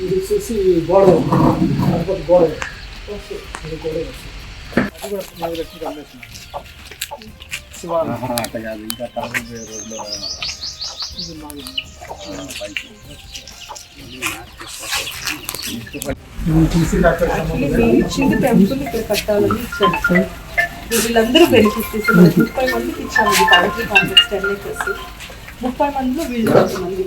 ఇది వచ్చేసి గోడ తిరుపతి గోడ ఇది గోడ అది కూడా నాలుగు లక్షలు అమ్మేస్తున్నాం శివాలయం కాదు ఇంకా ఇది డాక్టర్ టెంపుల్ ఇక్కడ కట్టాలని ఇచ్చాను సార్ వీళ్ళందరూ బెనిఫిట్ ముప్పై మందికి ఇచ్చాము ఇది పవిత్ర కాంప్లెక్స్ టెన్ ఏకర్స్ ముప్పై మందిలో వీళ్ళు కొంతమంది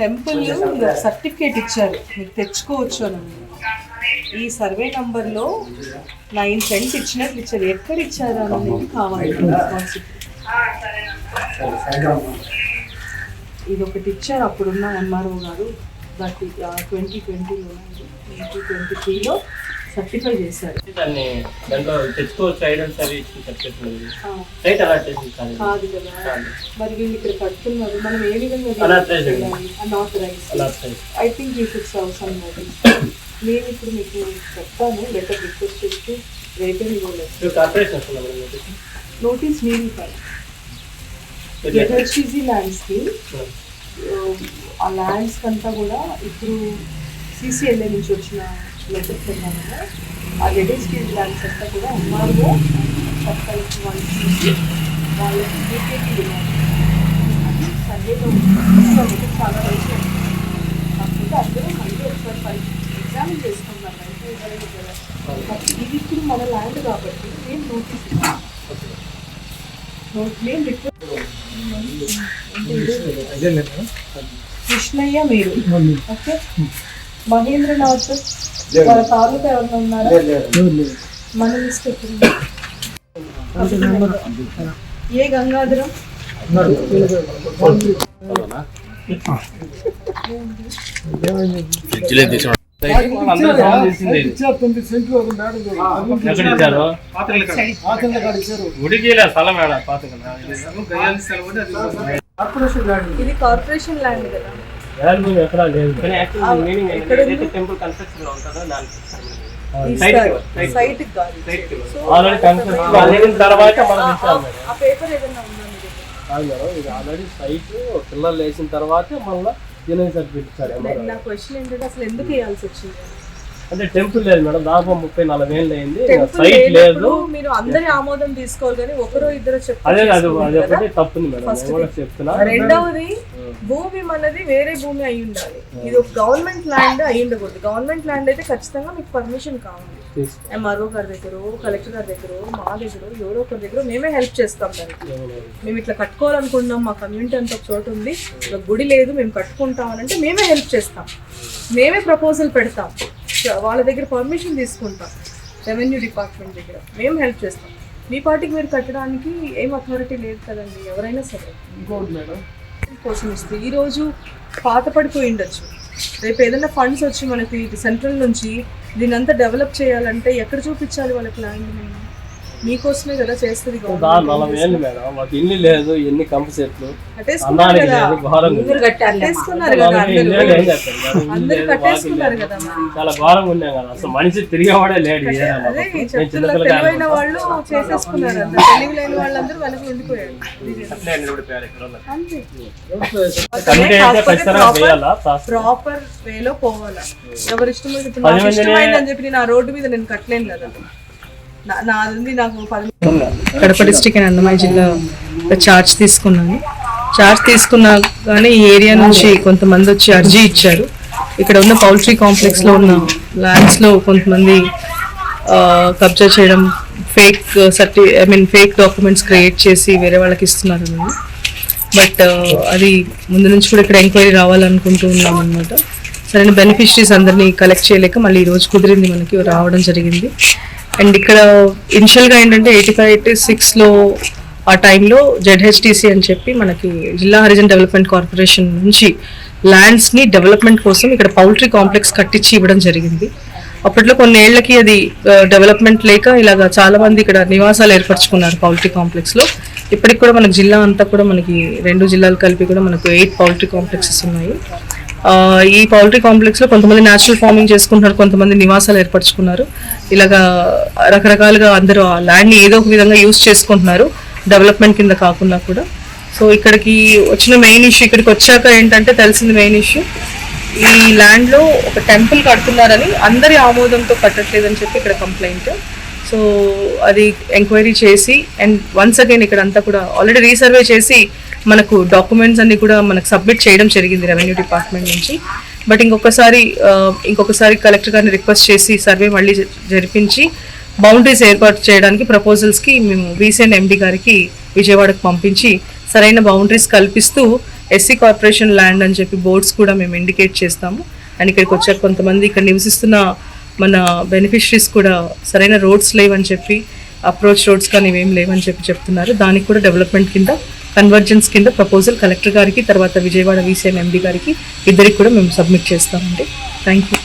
టెంపుల్ సర్టిఫికేట్ ఇచ్చారు. మీరు తెచ్చుకోవచ్చు అని ఈ సర్వే నంబర్లో నైన్ సెంట్ ఇచ్చినట్లు ఇచ్చారు. ఎక్కడ ఇచ్చారు అనేది కావాలి. ఇది ఒకటి ఇచ్చారు. అప్పుడున్న ఎంఆర్ఓ గారు. దట్ ట్వంటీ ట్వంటీలో ట్వంటీ ట్వంటీ త్రీలో సర్టిఫై చేశారు. దాన్ని దాంట్లో తెచ్చుకోవచ్చు ఐడెంట్ సర్వీస్ చెప్పేసి ఆ, రైట్ అలాట్ చేసింది కాదు. కాదు మరి వీళ్ళు ఇక్కడ కడుతున్నారు. మనం ఏ విధంగా చేసి I think you serve some notice నేను ఇప్పుడు మీకు చెప్తాను లెటర్ రిక్వెస్ట్ చేసి రేపే నోటీస్? మీరు మీరు లెటర్ హెచ్ఈజీ ల్యాండ్స్కి ఆ ల్యాండ్స్ కంతా కూడా ఇప్పుడు సిసిఎల్ఏ నుంచి వచ్చిన లెటర్ ప్రకారంగా ఆ లెటెస్టీవ్ ల్యాండ్స్ అంతా కూడా ఎంఆర్ఓ సబ్కలెక్టర్ వాళ్ళు చూసి వాళ్ళకి అది సర్వేలో ఉంటుంది చాలా వయసు కాకపోతే అందరూ మళ్ళీ ఒకసారి పరి ఎగ్జామిన్ చేసుకున్నారు అయితే ఇవ్వలేదు కదా. కాబట్టి ఇది ఇప్పుడు మన ల్యాండ్ కాబట్టి మేము నోటీస్ ఇస్తాం మేము రిక్వెస్ట్ కృష్ణయ్య మీరు. ఓకే. మహేంద్రనాథ్ వాళ్ళ తాలూకా ఎవరైనా ఉన్నారా? మన లిస్ట్? ఏ గంగాధరం? మేడం ఉడికిలే స్థలం ఏడా? పాత కదా కార్పొరేషన్ ల్యాండ్ ఇది కార్పొరేషన్ ల్యాండ్ కదా. వాల్యూ ఎక్కడ లేదు. కానీ మీనింగ్ టెంపుల్ కన్స్ట్రక్షన్లో ఉంటుందో దానికి సైట్ సైట్ ఆల్రెడీ కన్స్ట్రక్షన్ అయిన తర్వాత మనం ఇస్తాం మేడం ఆ పేపర్ ఏదైనా ఉందా మీ దగ్గర కాదు మేడం ఇది ఆల్రెడీ సైట్ పిల్లలు వేసిన తర్వాతే మళ్ళీ యూనియన్ సర్టిఫికేట్ ఇచ్చారు. నా- నా క్వశ్చన్ ఏంటంటే అసలు ఎందుకు వేయాల్సి వచ్చింది? అంటే టెంపుల్ లేదు మేడం దాదాపు ముప్పై నలభై ఏళ్ళు అయింది. సైట్ లేదు. మీరు అందరి ఆమోదం తీసుకోవాలి కానీ ఒకరో ఇద్దరు అదే చెప్తారు అది ఒకటి తప్పుంది మేడం. కూడా చెప్తున్నా. రెండవది భూమి మనది వేరే భూమి అయి ఉండాలి. ఇది ఒక గవర్నమెంట్ ల్యాండ్ అయి ఉండకూడదు. గవర్నమెంట్ ల్యాండ్ అయితే ఖచ్చితంగా మీకు పర్మిషన్ కావాలి. ఎంఆర్ఓ గారి దగ్గర కలెక్టర్ గారి దగ్గర మా దగ్గర ఎవరో ఒకరి దగ్గర మేమే హెల్ప్ చేస్తాం దానికి మేము ఇట్లా కట్టుకోవాలనుకుంటున్నాం మా కమ్యూనిటీ అంతా ఒక చోట ఉంది. ఒక గుడి లేదు మేము కట్టుకుంటాం అని అంటే మేమే హెల్ప్ చేస్తాం. మేమే ప్రపోజల్ పెడతాం. వాళ్ళ దగ్గర పర్మిషన్ తీసుకుంటాం. రెవెన్యూ డిపార్ట్మెంట్ దగ్గర. మేము హెల్ప్ చేస్తాం. మీ పార్టీకి మీరు కట్టడానికి ఏం అథారిటీ లేదు కదండి ఎవరైనా సరే. ఇంకోటి మేడం. కోసం ఇస్తే ఈరోజు పాత పడిపోయి ఉండొచ్చు. రేపు ఏదైనా ఫండ్స్ వచ్చి మనకి సెంట్రల్ నుంచి దీని అంతా డెవలప్ చేయాలంటే ఎక్కడ చూపించాలి వాళ్ళకి ల్యాండ్ మేము మీకోసమే కదా చేస్తుంది. నలభై ఏళ్ళు మేడం. మాకు ఇల్లు లేదు ఎన్ని కంప చెట్లు. కట్టేసుకున్నారు అన్నానికి కదా. లేదు ఘోరంగా ఉంది. కట్టేసుకున్నారు కదా నలభై ఇల్లు అందరూ ఏం చేస్తారు మేడం? ఇల్లు అందరూ లేదు, కట్టేసుకున్నారు కదా చాలా ఘోరంగా ఉన్నాం కదా. అసలు మనిషి తిరిగేవాడే లేడు ఈ ఏరియాలో. అదే ఈ నేను చెప్తున్న చిన్నపిల్లగా తెలివైన వాళ్ళు చేసేసుకున్నారు అంత. తెలివి లేని వాళ్ళందరూ వెనక ఉండిపోయారు. అట్లే నిలబడిపోయారు ఇక్కడ వాళ్ళు. అంతే కమిటీ అయితే ఖచ్చితంగా చేయాలా శాస్త్రం. ప్రాపర్ వేలో పోవాలా. ఎవరి ఇష్టం అయితే ఇప్పుడు పది నాకు మందిని- ఇష్టమైందని చెప్పి నేను ఆ రోడ్డు మీద నేను కట్టలేను కదా. నాది నాకు కడప డిస్టిక్ అండ్ అన్నమయ్య జిల్లా చార్జ్ తీసుకున్నాను. చార్జ్ తీసుకున్నా కానీ ఈ ఏరియా నుంచి కొంతమంది వచ్చి అర్జీ ఇచ్చారు. ఇక్కడ ఉన్న పౌల్ట్రీ కాంప్లెక్స్లో ఉన్న ల్యాండ్స్లో కొంతమంది కబ్జా చేయడం fake సర్టి I mean fake documents create చేసి వేరే వాళ్ళకి ఇస్తున్నారు బట్ uh, అది ముందు నుంచి కూడా ఇక్కడ ఎంక్వైరీ రావాలనుకుంటూ ఉన్నాం అనమాట సరైన బెనిఫిషరీస్ అందరినీ కలెక్ట్ చేయలేక మళ్ళీ ఈ రోజు కుదిరింది మనకి రావడం జరిగింది. అండ్ ఇక్కడ ఇనిషియల్గా ఏంటంటే ఎయిటీ ఫైవ్ ఎయిటీ సిక్స్లో ఆ టైంలో జెడ్హెచ్టిసి అని చెప్పి మనకి జిల్లా హరిజన్ డెవలప్మెంట్ కార్పొరేషన్ నుంచి ల్యాండ్స్ని డెవలప్మెంట్ కోసం ఇక్కడ పౌల్ట్రీ కాంప్లెక్స్ కట్టించి ఇవ్వడం జరిగింది. అప్పట్లో కొన్ని ఏళ్ళకి అది డెవలప్మెంట్ లేక ఇలాగా చాలా మంది ఇక్కడ నివాసాలు ఏర్పరచుకున్నారు పౌల్ట్రీ కాంప్లెక్స్లో. ఇప్పటికి కూడా మనకి జిల్లా అంతా కూడా మనకి రెండు జిల్లాలు కలిపి కూడా మనకు ఎయిట్ పౌల్ట్రీ కాంప్లెక్సెస్ ఉన్నాయి. ఈ పౌల్ట్రీ కాంప్లెక్స్లో కొంతమంది న్యాచురల్ ఫార్మింగ్ చేసుకుంటున్నారు కొంతమంది నివాసాలు ఏర్పరచుకున్నారు. ఇలాగా రకరకాలుగా అందరూ ఆ ల్యాండ్ని ఏదో ఒక విధంగా యూస్ చేసుకుంటున్నారు డెవలప్మెంట్ కింద కాకుండా కూడా. సో ఇక్కడికి వచ్చిన మెయిన్ ఇష్యూ ఇక్కడికి వచ్చాక ఏంటంటే తెలిసింది మెయిన్ ఇష్యూ ఈ ల్యాండ్లో ఒక టెంపుల్ కడుతున్నారని అందరి ఆమోదంతో కట్టట్లేదని చెప్పి ఇక్కడ కంప్లైంట్ సో అది ఎంక్వైరీ చేసి అండ్ వన్స్ అగైన్ ఇక్కడ అంతా కూడా ఆల్రెడీ రీసర్వే చేసి మనకు డాక్యుమెంట్స్ అన్ని కూడా మనకు సబ్మిట్ చేయడం జరిగింది రెవెన్యూ డిపార్ట్మెంట్ నుంచి. బట్ ఇంకొకసారి ఇంకొకసారి కలెక్టర్ గారిని రిక్వెస్ట్ చేసి సర్వే మళ్ళీ జరిపించి బౌండరీస్ ఏర్పాటు చేయడానికి ప్రపోజల్స్కి మేము రీసెంట్ ఎండి గారికి విజయవాడకు పంపించి సరైన బౌండరీస్ కల్పిస్తూ ఎస్సీ కార్పొరేషన్ ల్యాండ్ అని చెప్పి బోర్డ్స్ కూడా మేము ఇండికేట్ చేస్తాము. అండ్ ఇక్కడికి వచ్చాక కొంతమంది ఇక్కడ నివసిస్తున్న మన బెనిఫిషరీస్ కూడా సరైన రోడ్స్ లేవని చెప్పి అప్రోచ్ రోడ్స్ కానీ ఇవేం లేవని చెప్పి చెప్తున్నారు. దానికి కూడా డెవలప్మెంట్ కింద కన్వర్జెన్స్ కింద ప్రపోజల్ కలెక్టర్ గారికి తర్వాత విజయవాడ వీసీఎం ఎండి గారికి ఇద్దరికి కూడా మేము సబ్మిట్ చేస్తామండి. Thank you